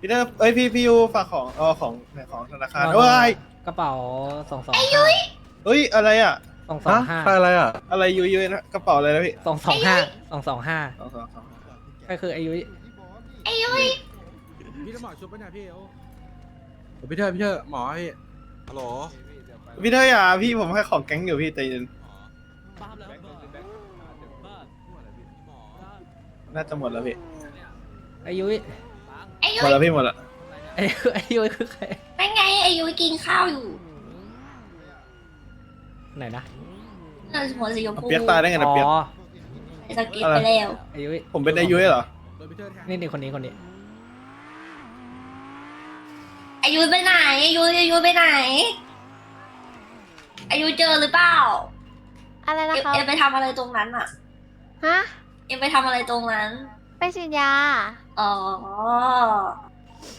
พี่เตอร์เอ้ยพี่พี่ยูฝากของเออของของธนาคารเอาเอ้ยกระเป๋าสองสองห้าเฮ้ยอะไรอะสองสองห้าใครอะไรอะ อะไรยุยยุยนะกระเป๋าอะไรนะพี่สองสองห้าสองสองห้าสองสองสองก็คืออายุไอ้ยุ้ยพี่จะหมอชุบปะเนี่ยพี่โอ้พี่เธอพี่เธอหมอพี่ฮัลโหลพี่เตอร์อย่าพี่ผมให้ของแก๊งอยู่พี่ใจเย็นน่าจะหมดแล้วพี่อายุไอ้ หยุ้มดยแล้วพี่หมดแล้วอายุอายุคือใครนั่นไงไอ้ยุ้ยกินข้าวอยู่ไหนนะเราหัวสีชมเอาพูเปียกตายได้ไงนะอ๋เปียกอสกิปไปแล้วอายุผมเป็นอายุเหรอโดนพี่เธอแทงนี่นี่คนนี้คนนี้ไอ้ยุ้ยไปไหนไอ้ยุ้ยไอ้ยุ้ยไปไหนไอ้ยุ้ยเจอหรือเปล่าอะไรนะเอ็มครับเอ็มไปทำอะไรตรงนั้นอะฮะเอ็มไปทำอะไรตรงนั้น ไปฉีดยา อ๋อ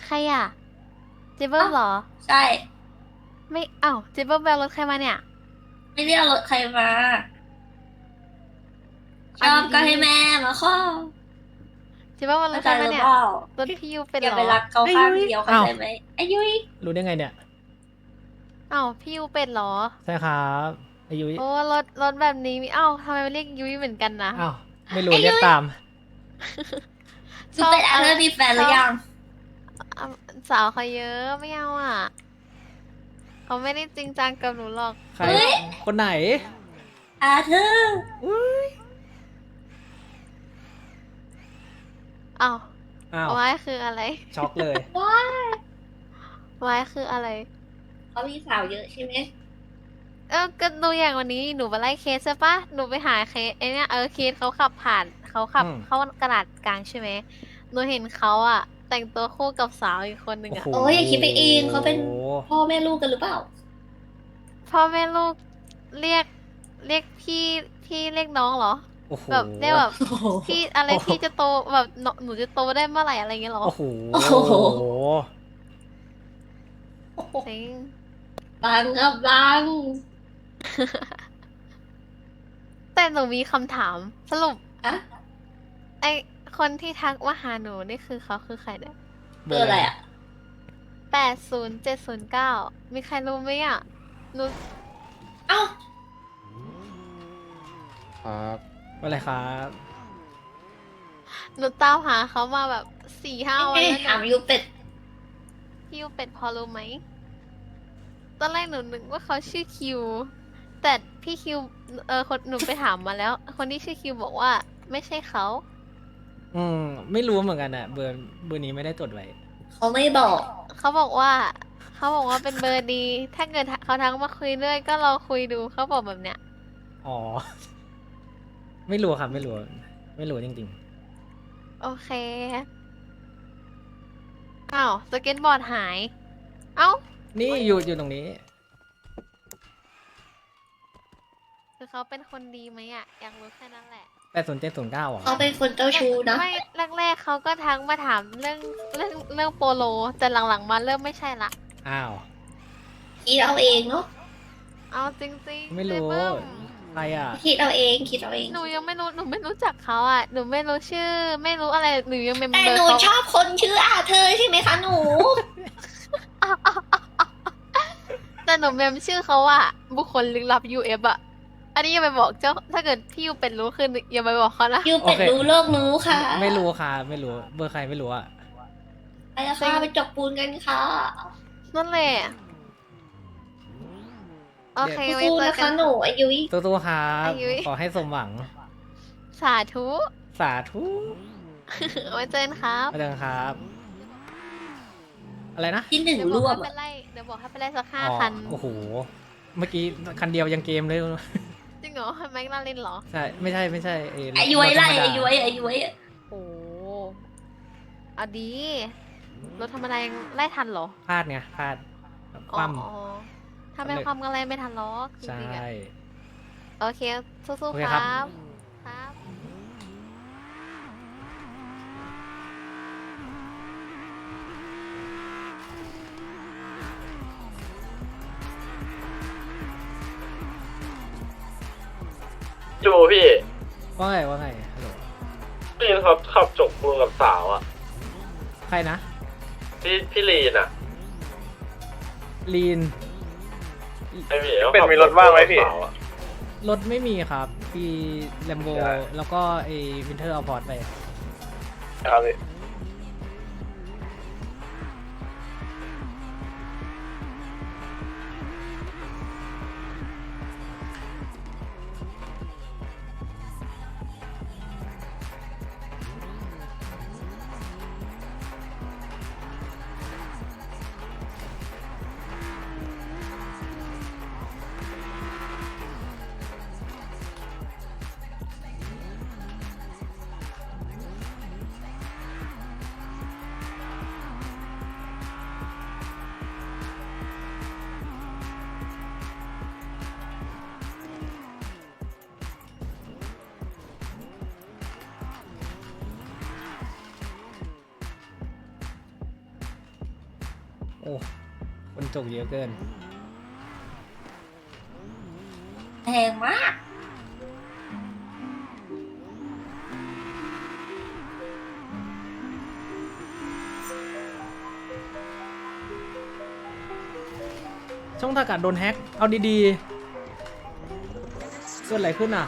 ใครอะจิบเบิ้มเหรอ ใช่ ไม่เอ้าจิบเบิ้มแบลรถใครมาเนี่ย ไม่เรียกรถใครมาชอบก็ให้แม่มาข้อจิบเบิ้มมารเข้าถใจใครหมารือเนี่ยเปล่ารถพี่ยูเป็นอย่าเหรไปอรักเขาข้างเดียวเข้าใจไหมไอ้ยุ้ยรู้ได้ไงเนี่ยเอ้าพี่ยูเป็นเหรอ ใช่ครับอายุโอ้รถรถแบบนี้มีเอ้าทำไมเรียกยุ้ยเหมือนกันนะอ้าวไม่รู้เรียกตาม คือเป็นอันเธอร์มีแฟนหรือยังอะสาวเขาเยอะไม่เอาอะเขาไม่ได้จริงจังกับหนูหรอก ใคร คนไหนอาเธอร์เอ้าอ้าว ไว้คืออะไร ช็อกเลย ว้ายไว้คืออะไร เขามีสาวเยอะใช่ไหม เออก็ดูอย่างวันนี้หนูไปไล่เคสใช่ปะหนูไปหาเคสไอเนี้ยเออเคสเขาขับผ่านเขาขับอืม เข้ากระดาษกลางใช่ไหมหนูเห็นเขาอะแต่งตัวคู่กับสาวอีกคนหนึ่งอะโอ้โห โอ้ยอย่าคิดไปเองเขาเป็นโอ้โหพ่อแม่ลูกกันหรือเปล่า พ่อแม่ลูกเรียกเรียกพี่พี่เรียกน้องเหรอ โอ้โห แบบเรียกแบบพี่อะไรโอ้โห พี่จะโตแบบหนูหนูจะโตได้เมื่อไหร่อะไรเงี้ยเหรอโอ้โหโอ้โหจริงบังครับบัง แต่หนูมีคำถาม สรุปอะไอคนที่ทักว่าหาหนูนี่คือเขาคือใครเนี่ยเบอร์อะไรอะแปดศูนย์เจ็ดศูนย์เก้ามีใครรู้ไหมอะหนูเอ้าครับอะไรครับหนูตามหาเขามาแบบสี่ห้าวันเอ๊ะแล้วถามเนี่ยยูเป็ดพี่ยูเป็ดพอรู้ไหมตอนแรกหนูนึกว่าเขาชื่อคิว แต่พี่คิวเออคนหนูไปถามมาแล้ว คนที่ชื่อคิวบอกว่าไม่ใช่เขา อืมไม่รู้เหมือนกันอะเบอร์เบอร์นี้ไม่ได้จดไว้ เขาไม่บอก เขาบอกว่า เขาบอกว่าเป็นเบอร์ดี ถ้าเกิดเขาทักมาคุยด้วยก็ลองคุยดูเขาบอกแบบเนี้ย อ๋อ ไม่รู้ครับ ไม่รู้ ไม่รู้จริงโอเคอ้าวสเก็ตบอร์ดหาย เอ้า ๆ นี่อยู่อยู่ตรงนี้ คือเขาเป็นคนดีไหมอะอยากรู้แค่นั้นแหละแปดศูนย์เจ็ดศูนย์เก้าอะเขาเป็นคนเจ้าชู้นะ ไม่แรกๆเขาก็ทักมาถามเรื่องเรื่องเรื่องโปโล แต่หลังๆมาเริ่มไม่ใช่ละ อ้าว คิดเอาเองเนาะ เอาจริงๆไม่รู้ เบิ้มใครอะ คิดเอาเอง คิดเอาเองหนูยังไม่รู้หนูไม่รู้จักเขาอะหนูไม่รู้ชื่อ ไม่รู้อะไรหนูยังเมมแต่เบอหร์นูเขาชอบคนชื่ออาเธอร์ใช่ไหมคะหนู แต่หนูเมมชื่อเขาว่าบุคคลลึกลับ UF อะ อันนี้อย่าไปบอกเจ้า ถ้าเกิดพี่ยูเป็นรู้คืออย่าไปบอกเขานะ ยูเป็ดโอเค รู้โลกรู้ค่ะไม่รู้ค่ะ ไม่รู้ เบอร์ใครไม่รู้อะไปแล้วค่ะไปจกปูนกันค่ะนั่นแหละ โอเคไว้สู้เจอนะกัคะน หนูอายุยตู้ๆครับอายุ ขอให้สมหวัง สาธุ สาธุไว้เจอกันครับมาเดินครับ อะไรนะที่หนึ่งเดี๋ยวบร่อกวมให้ไปอะไล่ เดี๋ยวบอกให้ไปไล่สักห้าอ๋อคัน โอ้โห เมื่อกี้คันเดียวยังเกมเลย จริงเหรอแม็กนาลินเหรอ ใช่ไม่ใช่ไม่ใช่เรถอายุยไล่รถธรรมดาอายุยอายุยโอ้เอาดีรถธรรมดายังไล่ทันเหรอพลาดไงพลาดคว่อ๋อถ้าไม่ความกันอะไรไม่ทันหรอกำจใช่ริงๆอะโอเคสู้โอเคๆคครัรับ บ ครับ จูพี่ว่าไงว่าไงฮัลโหลพี่เขาขับจกปูนกับสาวอะ ใครนะ พี่พี่ลีนอะลีน ไอพี่ขาเป็นขับมีรถว่างไหมพี่เปล่อะรถไม่มีครับพี่แลมโบได้แล้วก็ไอ้วินเทอร์เอาพอร์ตไป ครับพี่ โอ้คนจกเยอะเกิน แพงมาก ช่องทางการโดนแฮ็ก เอาดีๆ เกิดอะไรขึ้นอะ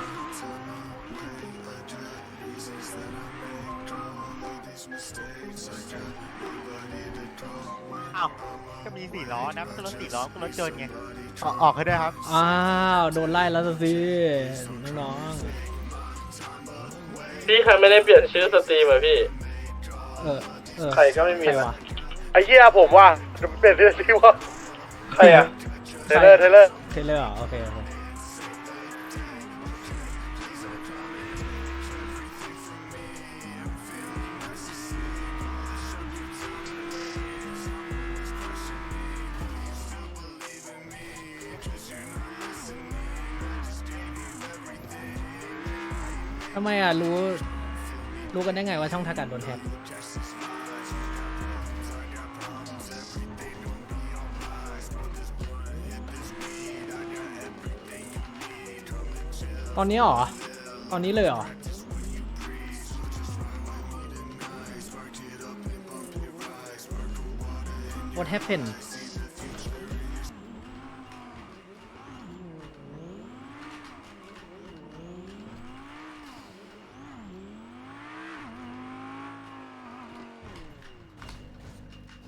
อ้าวก็มีสี่ล้อนะไม่ใช่รถสี่ล้อก็รถยนต์ไงออกออกให้ด้วยครับอ้าวโดนไล่แล้วสิน้องพี่ใครไม่ได้เปลี่ยนชื่อสตรีมอะพี่ ๆเออเออใครก็ไม่มีใครนะวะ ไอ้เหี้ยผมว่าเปลี่ยนชื่อที่ว่าใครอะเทเลอร์เทเลอร์เทเลอร์เหรอโอเคโอเค ทำไมอะรู้ รู้กันได้ไงว่าช่องทางการโดนแฮกตอนนี้หรอ ตอนนี้เลยหรอ What happened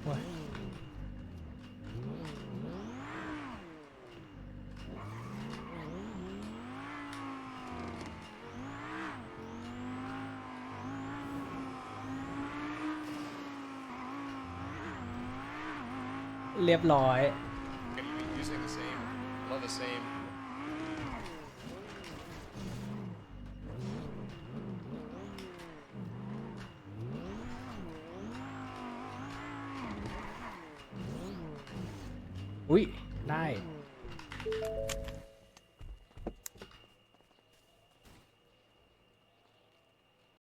โอ้ย เรียบร้อย using the same, love the same. อุ้ยได้